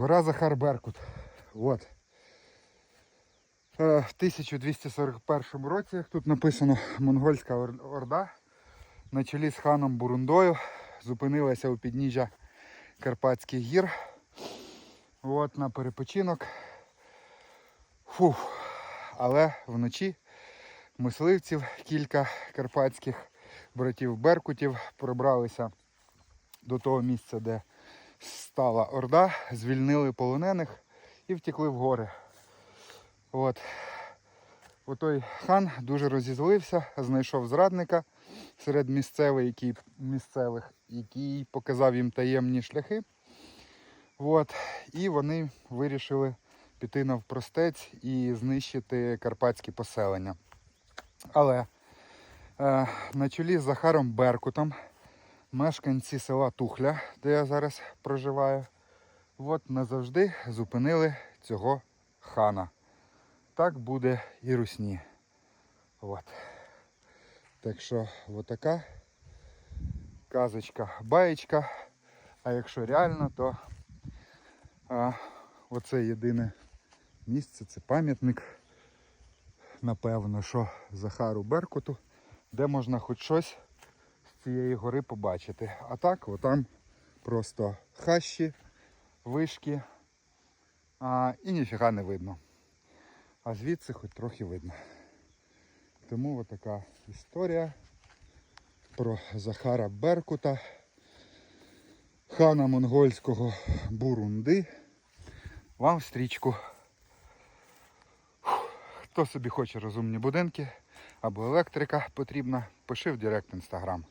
Гора Захар Беркут. От. Е, В 1241 році тут написано Монгольська Орда на чолі з ханом Бурундою зупинилася у підніжжя Карпатських гір. От на перепочинок. Фух. Але вночі мисливців кілька карпатських братів Беркутів пробралися до того місця, де стала Орда, звільнили полонених і втекли в гори. От. Отой хан дуже розізлився, знайшов зрадника серед місцевих, який, місцевих, який показав їм таємні шляхи. От. І вони вирішили піти навпростець і знищити карпатські поселення. Але е, на чолі з Захаром Беркутом мешканці села Тухля, де я зараз проживаю, от назавжди зупинили цього хана. Так буде і русні. От. Так що отака казочка, баєчка. А якщо реально, то а, оце єдине місце, це пам'ятник. Напевно, що Захару Беркуту, де можна хоч щось цієї гори побачити. А так, отам просто хащі, вишки а, і ніфіга не видно. А звідси хоч трохи видно. Тому отака історія про Захара Беркута, хана монгольського Бурунди. Вам в стрічку. Хто собі хоче розумні будинки або електрика потрібна, пиши в Директ Інстаграм.